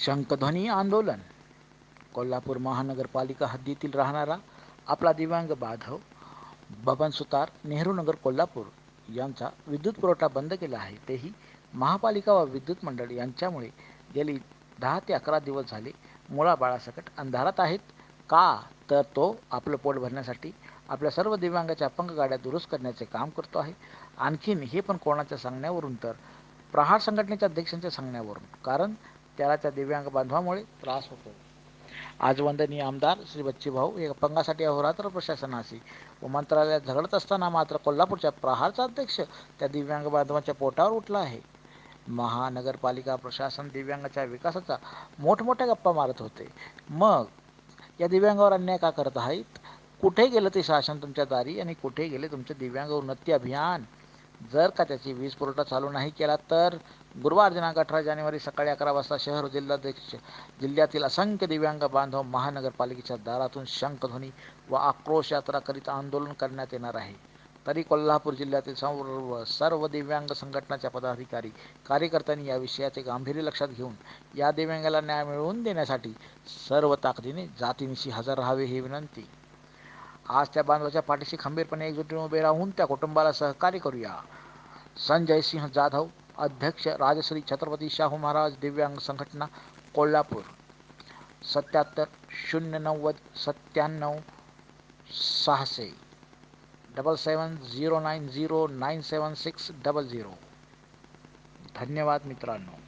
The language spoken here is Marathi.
शंखध्वनी आंदोलन. कोल्हापूर महानगरपालिका हद्दीतील राहणारा आपला दिव्यांग बाधव बबन सुतार नेहरू नगर कोल्हापूर यांचा विद्युत पुरवठा बंद केला आहे. तेही महापालिका व विद्युत मंडळ यांच्यामुळे गेली दहा ते अकरा दिवस झाले मुळाबाळासकट अंधारात आहेत. का तर तो आपलं पोट भरण्यासाठी आपल्या सर्व दिव्यांगाच्या अपंग गाड्या दुरुस्त करण्याचे काम करतो आहे. आणखीन हे पण कोणाच्या सांगण्यावरून तर प्रहार संघटनेच्या अध्यक्षांच्या सांगण्यावरून. कारण त्याला त्या दिव्यांग बांधवामुळे त्रास होतो. आज वंदनीय आमदार श्री बच्चीभाऊ हे अपंगासाठी अहोरात्र प्रशासनाशी व मंत्रालयात झगडत असताना मात्र कोल्हापूरच्या प्रहारचा अध्यक्ष त्या दिव्यांग बांधवाच्या पोटावर उठला आहे. महानगरपालिका प्रशासन दिव्यांगाच्या विकासाचा मोठमोठ्या गप्पा मारत होते. मग या दिव्यांगावर अन्याय का करत आहेत? कुठे गेलं ते शासन तुमच्या दारी आणि कुठे गेले तुमचे दिव्यांग उन्नती अभियान? जर का त्याची वीज पुरवठा चालू नाही केला तर गुरुवार दिनांक अठरा जानेवारी सकाळी अकरा वाजता शहर जिल्हाध्यक्ष जिल्ह्यातील असंख्य दिव्यांग बांधव महानगरपालिकेच्या दारातून शंखध्वनी व आक्रोश यात्रा करीत आंदोलन करण्यात येणार आहे. तरी कोल्हापूर जिल्ह्यातील सर्व सर्व दिव्यांग संघटनाच्या पदाधिकारी कार्यकर्त्यांनी या विषयाचे गांभीर्य लक्षात घेऊन या दिव्यांगाला न्याय मिळवून देण्यासाठी सर्व ताकदीने जातीनिशी हजर राहावे ही विनंती. आज त्या बांधवाच्या पाठीशी खंबीरपणे एकजुटीने उभे राहून त्या कुटुंबाला सहकार्य करूया. संजय सिंह जाधव अध्यक्ष राजश्री छत्रपती शाहू महाराज दिव्यांग संघटना कोल्हापूर. सत्याहत्तर शून्य नव्वद सत्त्याण्णव सहाशे. Double seven zero nine zero nine seven six double zero धन्यवाद मित्रांनो.